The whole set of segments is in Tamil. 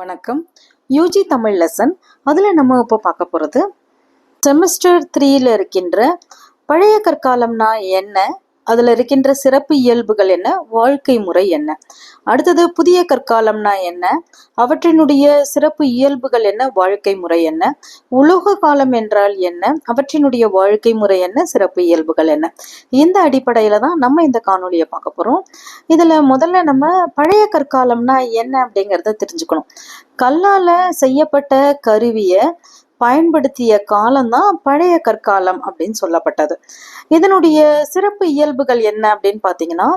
வணக்கம். யூஜி தமிழ் லெசன் அதில் நம்ம இப்போ பார்க்க போகிறது செமஸ்டர் த்ரீயில் இருக்கின்ற பழைய கற்காலம்னா என்ன? அதில் இருக்கின்ற சிறப்பு இயல்புகள் என்ன? வாழ்க்கை முறை என்ன? அடுத்தது புதிய கற்காலம்னா என்ன? அவற்றினுடைய சிறப்பு இயல்புகள் என்ன? வாழ்க்கை முறை என்ன? உலோக காலம் என்றால் என்ன? அவற்றினுடைய வாழ்க்கை முறை என்ன? சிறப்பு இயல்புகள் என்ன? இந்த அடிப்படையில் தான் நம்ம இந்த காணொலியை பார்க்க போகிறோம் இதில் முதல்ல நம்ம பழைய கற்காலம்னா என்ன அப்படிங்கிறத தெரிஞ்சுக்கணும். கல்லால் செய்யப்பட்ட கருவியை பயன்படுத்திய காலம்தான் பழைய கற்காலம் அப்படின்னு சொல்லப்பட்டது. இதனுடைய சிறப்பு இயல்புகள் என்ன அப்படின்னு பார்த்தீங்கன்னா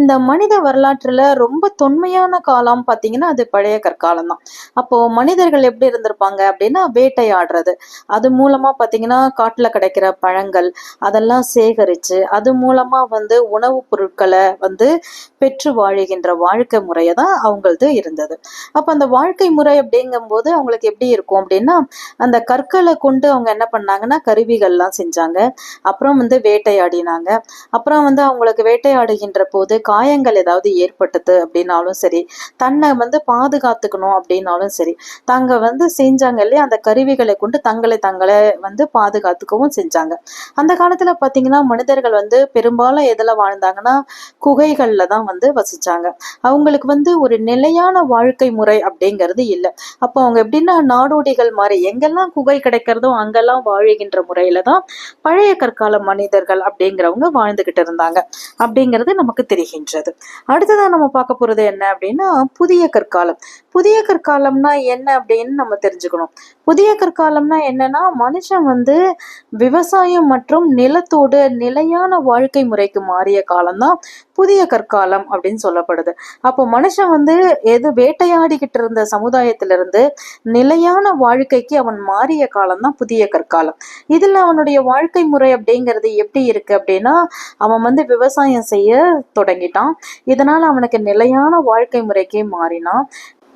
இந்த மனித வரலாற்றில் ரொம்ப தொன்மையான காலம் பார்த்தீங்கன்னா அது பழைய கற்காலம் தான் அப்போ மனிதர்கள் எப்படி இருந்திருப்பாங்க அப்படின்னா வேட்டையாடுறது. அது மூலமா பார்த்தீங்கன்னா காட்டில் கிடைக்கிற பழங்கள் அதெல்லாம் சேகரித்து அது மூலமா வந்து உணவுப் பொருட்களை வந்து பெற்று வாழுகின்ற வாழ்க்கை முறையை தான் அவங்களது இருந்தது. அப்போ அந்த வாழ்க்கை முறை அப்படிங்கும்போது அவங்களுக்கு எப்படி இருக்கும் அப்படின்னா அந்த கற்களை கொண்டு அவங்க என்ன பண்ணாங்கன்னா கருவிகள்லாம் செஞ்சாங்க. அப்புறம் வந்து வேட்டையாடினாங்க. அப்புறம் வந்து அவங்களுக்கு வேட்டையாடுகின்ற போது காயங்கள் ஏதாவது ஏற்பட்டது அப்படின்னாலும் சரி தன்னை வந்து பாதுகாத்துக்கணும் அப்படின்னாலும் சரி தாங்க வந்து செஞ்சாங்க இல்லையா? அந்த கருவிகளை கொண்டு தங்களை தங்களை வந்து பாதுகாத்துக்கவும் செஞ்சாங்க. அந்த காலத்துல பாத்தீங்கன்னா மனிதர்கள் வந்து பெரும்பாலும் எதுல வாழ்ந்தாங்கன்னா குகைகள்ல தான் வந்து வசிச்சாங்க. அவங்களுக்கு வந்து ஒரு நிலையான வாழ்க்கை முறை அப்படிங்கிறது இல்லை. அப்போ அவங்க எப்படின்னா நாடோடிகள் மாதிரி எங்கெல்லாம் புகழ் கிடைக்கிறதும் அங்கெல்லாம் வாழுகின்ற முறையில தான் பழைய கற்கால மனிதர்கள் அப்படிங்கிறவங்க வாழ்ந்துகிட்டு இருந்தாங்க. அப்படிங்கிறது நமக்கு தெரிகின்றது. அடுத்ததான் நம்ம பார்க்க போறது என்ன அப்படின்னா புதிய கற்காலம். புதிய கற்காலம்னா என்ன அப்படின்னு நம்ம தெரிஞ்சுக்கணும். புதிய கற்காலம்னா என்னன்னா மனுஷன் வந்து விவசாயம் மற்றும் நிலத்தோடு நிலையான வாழ்க்கை முறைக்கு மாறிய காலம்தான் புதிய கற்காலம் அப்படின்னு சொல்லப்படுது. அப்போ மனுஷன் வந்து எது வேட்டையாடிக்கிட்டு இருந்த சமுதாயத்திலிருந்து நிலையான வாழ்க்கைக்கு அவன் மாறிய காலம்தான் புதிய கற்காலம். இதில் அவனுடைய வாழ்க்கை முறை அப்படிங்கிறது எப்படி இருக்கு அப்படின்னா அவன் வந்து விவசாயம் செய்ய தொடங்கிட்டான். இதனால் அவனுக்கு நிலையான வாழ்க்கை முறைக்கே மாறினான்.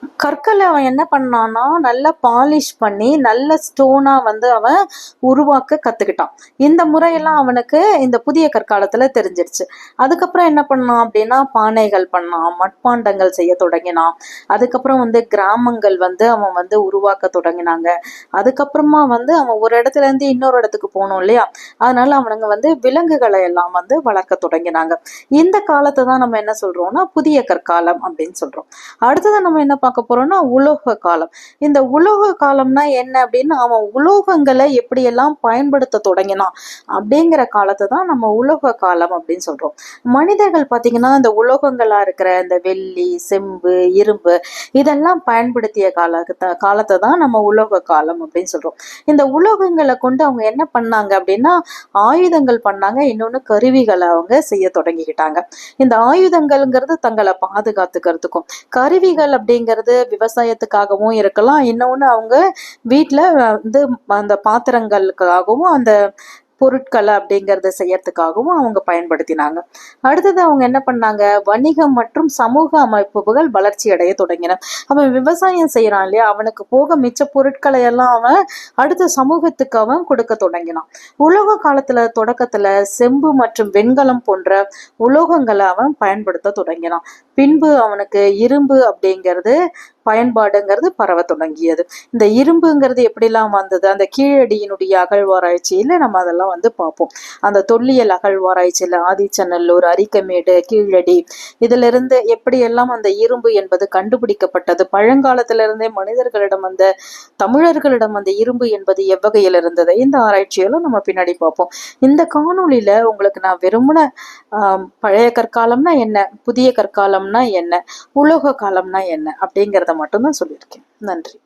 கற்களை அவன் என்ன பண்ணான்னா நல்லா பாலிஷ் பண்ணி நல்ல ஸ்டோனா வந்து அவன் உருவாக்க கத்துக்கிட்டான். இந்த முறையெல்லாம் அவனுக்கு இந்த புதிய கற்காலத்துல தெரிஞ்சிருச்சு. அதுக்கப்புறம் என்ன பண்ணான் அப்படின்னா பானைகள் பண்ணான் மட்பாண்டங்கள் செய்ய தொடங்கினான். அதுக்கப்புறம் வந்து கிராமங்கள் வந்து அவன் வந்து உருவாக்க தொடங்கினாங்க. அதுக்கப்புறமா வந்து அவன் ஒரு இடத்துல இருந்து இன்னொரு இடத்துக்கு போகணும் இல்லையா? அதனால அவனுங்க வந்து விலங்குகளை எல்லாம் வந்து வளர்க்க தொடங்கினாங்க. இந்த காலத்தை தான் நம்ம என்ன சொல்றோம்னா புதிய கற்காலம் அப்படின்னு சொல்றோம். அடுத்ததான் நம்ம என்ன பார்க்க பார்க்க போறோம்னா உலோக காலம். இந்த உலோக காலம்னா என்ன அப்படின்னு அவன் உலோகங்களை எப்படியெல்லாம் பயன்படுத்த தொடங்கினான்? அப்படிங்கிற காலத்தை தான் நம்ம உலோக காலம் அப்படின்னு சொல்றோம். மனிதர்கள் பார்த்தீங்கன்னா இந்த உலோகங்களா இருக்கிற இந்த வெள்ளி செம்பு இரும்பு இதெல்லாம் பயன்படுத்திய காலத்தை காலத்தை தான் நம்ம உலோக காலம் அப்படின்னு சொல்றோம். இந்த உலோகங்களை கொண்டு அவங்க என்ன பண்ணாங்க அப்படின்னா ஆயுதங்கள் பண்ணாங்க. இன்னொன்று கருவிகளை அவங்க செய்ய தொடங்கிக்கிட்டாங்க. இந்த ஆயுதங்கள்ங்கிறது தங்களை பாதுகாத்துக்கிறதுக்கும் கருவிகள் அப்படிங்கிறது விவசாயத்துக்காகவும் இருக்கலாம். இன்னொன்று அவங்க வீட்டில் வந்து அந்த பாத்திரங்களுக்காகவும் அந்த பொருட்களை அப்படிங்கிறத செய்யறதுக்காகவும் அவங்க பயன்படுத்தினாங்க. அடுத்தது அவங்க என்ன பண்ணாங்க? வணிகம் மற்றும் சமூக அமைப்புகள் வளர்ச்சி அடைய தொடங்கின. அவன் விவசாயம் செய்யறான் இல்லையா? அவனுக்கு போக மிச்ச பொருட்களை எல்லாம் அவன் அடுத்த சமூகத்துக்கு அவன் கொடுக்க தொடங்கினான். உலோக காலத்துல தொடக்கத்துல செம்பு மற்றும் வெண்கலம் போன்ற உலோகங்களை அவன் பயன்படுத்த தொடங்கினான். பின்பு அவனுக்கு இரும்பு அப்படிங்கிறது பயன்பாடுங்கிறது பரவ தொடங்கியது. இந்த இரும்புங்கிறது எப்படிலாம் வந்தது? அந்த கீழடியினுடைய அகழ்வாராய்ச்சியில நம்ம அதெல்லாம் வந்து பார்ப்போம். அந்த தொல்லியல் அகழ்வாராய்ச்சியில ஆதிச்சநல்லூர் அரிக்கமேடு கீழடி இதுல இருந்து எப்படியெல்லாம் அந்த இரும்பு என்பது கண்டுபிடிக்கப்பட்டது? பழங்காலத்துல இருந்தே மனிதர்களிடம் அந்த தமிழர்களிடம் அந்த இரும்பு என்பது எவ்வகையில் இருந்தது? இந்த ஆராய்ச்சியெல்லாம் நம்ம பின்னாடி பார்ப்போம். இந்த காணொளியில உங்களுக்கு நான் வெறுமன பழைய கற்காலம்னா என்ன? புதிய கற்காலம்னா என்ன? உலோக காலம்னா என்ன? அப்படிங்கிறத மட்டும்தான் சொல்லியிருக்கேன். நன்றி.